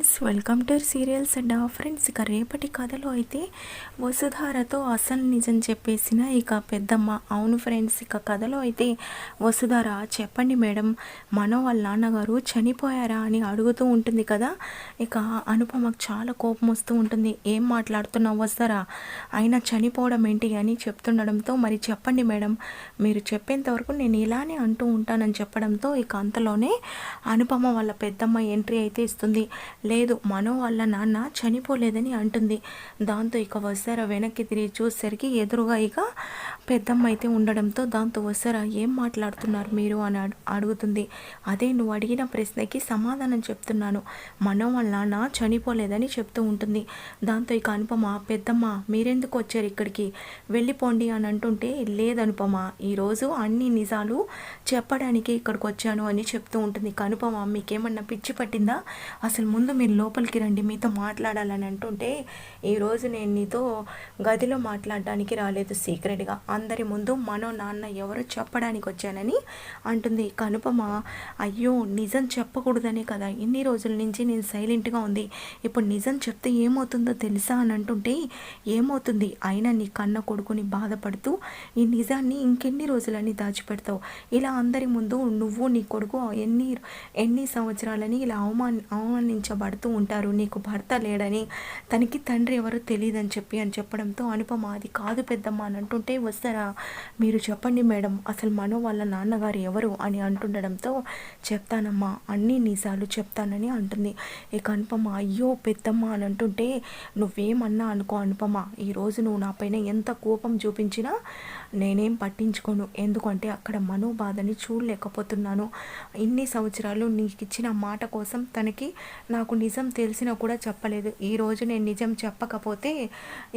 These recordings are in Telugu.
Friends welcome to serials and friends ఇక రేపటి కథలో అయితే వసుధారతో అసలు నిజం చెప్పేసిన ఇక పెద్దమ్మ. అవును ఫ్రెండ్స్ ఇక కథలో అయితే వసుధార చెప్పండి మేడం మనో వాళ్ళ నాన్నగారు చనిపోయారా? అని అడుగుతూ ఉంటుంది కదా. ఇక అనుపమకు చాలా కోపం వస్తూ ఉంటుంది. ఏం మాట్లాడుతున్నావు వస్తారా అయినా చనిపోవడం ఏంటి అని చెప్తుండడంతో మరి చెప్పండి మేడం మీరు చెప్పేంత వరకు నేను ఇలానే అంటూ ఉంటానని చెప్పడంతో ఇక అంతలోనే అనుపమ వాళ్ళ పెద్దమ్మ ఎంట్రీ అయితే ఇస్తుంది. లేదు మనో వాళ్ళ నాన్న చనిపోలేదని అంటుంది. దాంతో ఇక వస్తారా వెనక్కి తిరిగి చూసేసరికి ఎదురుగా ఇక పెద్దమ్మ అయితే ఉండడంతో దాంతో వస్తారా ఏం మాట్లాడుతున్నారు మీరు? అని అడుగుతుంది. అదే నువ్వు అడిగిన ప్రశ్నకి సమాధానం చెప్తున్నాను. మనం వాళ్ళ నాన్న చనిపోలేదని చెప్తూ ఉంటుంది. దాంతో ఇక అనుపమ పెద్దమ్మ మీరెందుకు వచ్చారు ఇక్కడికి? వెళ్ళిపోండి అని అంటుంటే లేదనుపమ ఈరోజు అన్ని నిజాలు చెప్పడానికి ఇక్కడికి వచ్చాను అని చెప్తూ ఉంటుంది. కనుపమ మీకేమన్నా పిచ్చి పట్టిందా? అసలు ముందు మీరు లోపలికి రండి మీతో మాట్లాడాలని అంటుంటే ఈరోజు నేను నీతో గదిలో మాట్లాడడానికి రాలేదు సీక్రెట్గా. అందరి ముందు మనో నాన్న ఎవరో చెప్పడానికి వచ్చానని అంటుంది. కనుపమ అయ్యో నిజం చెప్పకూడదనే కదా. ఇన్ని రోజుల నుంచి నేను సైలెంట్గా ఉంది. ఇప్పుడు నిజం చెప్తే ఏమవుతుందో తెలుసా అని అంటుంటే ఏమవుతుంది? అయినా నీ కన్న కొడుకుని బాధపడుతూ ఈ నిజాన్ని ఇంకెన్ని రోజులని దాచిపెడతావు? ఇలా అందరి ముందు నువ్వు నీ కొడుకు ఎన్ని ఎన్ని సంవత్సరాలని ఇలా అవమాన అవమానించబడుతూ ఉంటారు. నీకు భర్త లేడని తనకి తండ్రి ఎవరో తెలియదని చెప్పి అని చెప్పడంతో అనుపమ అది కాదు పెద్దమ్మ అని అంటుంటే చేశారా మీరు చెప్పండి మేడం అసలు మనో వాళ్ళ నాన్నగారు ఎవరు అని అంటుండడంతో చెప్తానమ్మా అన్ని నిజాలు చెప్తానని అంటుంది. ఇక అనుపమ అయ్యో పెద్దమ్మ అని అంటుంటే నువ్వేమన్నా అనుకో అనుపమ ఈరోజు నువ్వు నా పైన ఎంత కోపం చూపించినా నేనేం పట్టించుకోను. ఎందుకంటే అక్కడ మనోబాధని చూడలేకపోతున్నాను. ఇన్ని సంవత్సరాలు నీకు ఇచ్చిన మాట కోసం తనకి నాకు నిజం తెలిసినా కూడా చెప్పలేదు. ఈరోజు నేను నిజం చెప్పకపోతే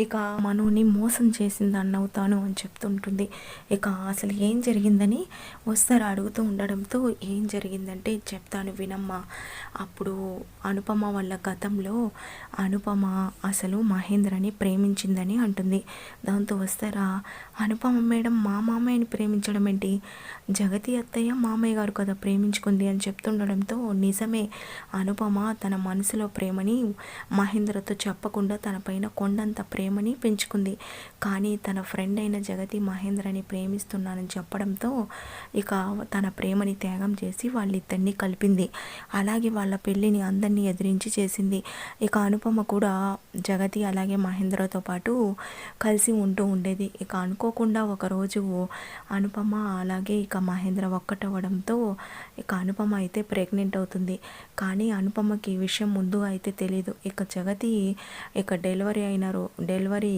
ఇక మనోని మోసం చేసింది అని అని చెప్తుంటుంది. ఇక అసలు ఏం జరిగిందని వస్తారు అడుగుతూ ఉండడంతో ఏం జరిగిందంటే చెప్తాను వినమ్మా. అప్పుడు అనుపమ వాళ్ళ గతంలో అనుపమ అసలు మహేంద్రని ప్రేమించిందని అంటుంది. దాంతో వస్తారా? అనుపమ మేడం మా మామయ్యని ప్రేమించడం ఏంటి? జగతి అత్తయ్య మామయ్య గారు కదా ప్రేమించుకుంది అని చెప్తుండడంతో నిజమే అనుపమ తన మనసులో ప్రేమని మహేంద్రతో చెప్పకుండా తన పైన కొండంత ప్రేమని పెంచుకుంది. కానీ తన ఫ్రెండ్ అయిన జగతి మహేంద్రని ప్రేమిస్తున్నానని చెప్పడంతో ఇక తన ప్రేమని త్యాగం చేసి వాళ్ళిద్దరినీ కలిపింది. అలాగే వాళ్ళ పెళ్ళిని అందరినీ ఎదిరించి చేసింది. ఇక అనుపమ కూడా జగతి అలాగే మహేంద్రతో పాటు కలిసి ఉంటూ ఉండేది. ఇక అనుకోకుండా ఒకరోజు అనుపమ అలాగే ఇక మహేంద్ర ఒక్కటవ్వడంతో ఇక అనుపమ అయితే ప్రెగ్నెంట్ అవుతుంది. కానీ అనుపమకి ఈ విషయం ముందు అయితే తెలియదు ఇక జగతి ఇక డెలివరీ అయినారు డెలివరీ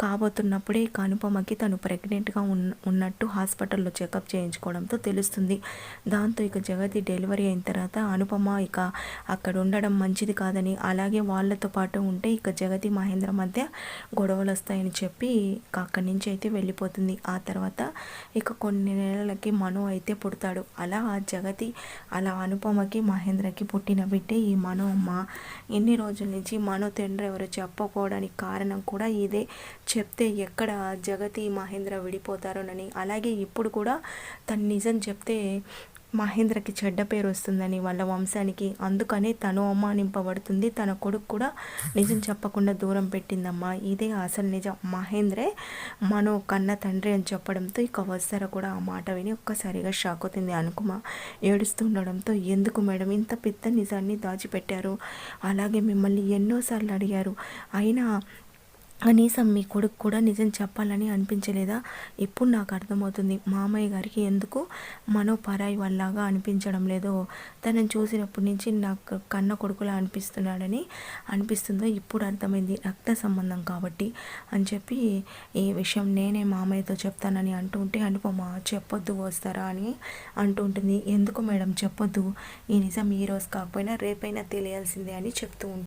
కాబోతున్నప్పుడే ఇక అనుపమకి తను ప్రెగ్నెంట్గా ఉన్న ఉన్నట్టు హాస్పిటల్లో చెకప్ చేయించుకోవడంతో తెలుస్తుంది. దాంతో ఇక జగతి డెలివరీ అయిన తర్వాత అనుపమ ఇక అక్కడ ఉండడం మంచిది కాదని అలాగే వాళ్ళతో పాటు ఉంటే ఇక జగతి మహేంద్ర మధ్య గొడవలు వస్తాయని చెప్పి ఇక అక్కడి నుంచి అయితే వెళ్ళిపోతుంది. ఆ తర్వాత ఇక కొన్ని నెలలకి మను అయితే పుడతాడు. అలా ఆ జగతి అలా అనుపమకి మహేంద్రకి పుట్టిన బిడ్డే ఈ మను అమ్మ. ఎన్ని రోజుల నుంచి మను తండ్రి ఎవరు చెప్పకపోవడానికి కారణం కూడా ఇదే. చెప్తే ఎక్కడ జగతి మహేంద్ర మహేంద్ర విడిపోతారోనని. అలాగే ఇప్పుడు కూడా తను నిజం చెప్తే మహేంద్రకి చెడ్డ పేరు వస్తుందని వాళ్ళ వంశానికి. అందుకనే తను అవమానింపబడుతుంది. తన కొడుకు కూడా నిజం చెప్పకుండా దూరం పెట్టిందమ్మా. ఇదే అసలు నిజం. మహేంద్రే మనో కన్న తండ్రి అని చెప్పడంతో ఇక వస్తార కూడా ఆ మాట విని ఒక్కసారిగా షాక్ అవుతుంది అనుకుమ. ఏడుస్తుండడంతో ఎందుకు మేడం ఇంత పెద్ద నిజాన్ని దాచిపెట్టారు? అలాగే మిమ్మల్ని ఎన్నోసార్లు అడిగారు. అయినా కనీసం మీ కొడుకు కూడా నిజం చెప్పాలని అనిపించలేదా? ఇప్పుడు నాకు అర్థమవుతుంది. మామయ్య గారికి ఎందుకు మనోపరాయి వల్లగా అనిపించడం లేదో? తనని చూసినప్పటి నుంచి నాకు కన్న కొడుకులా అనిపిస్తున్నాడని అనిపిస్తుందో ఇప్పుడు అర్థమైంది. రక్త సంబంధం కాబట్టి అని చెప్పి ఈ విషయం నేనే మామయ్యతో చెప్తానని అంటుంటే అనుపమ చెప్పొద్దు వస్తారా అని అంటుంటుంది ఎందుకు మేడం చెప్పొద్దు? ఈ నిజం ఈరోజు కాకపోయినా రేపైనా తెలియాల్సిందే అని చెప్తూ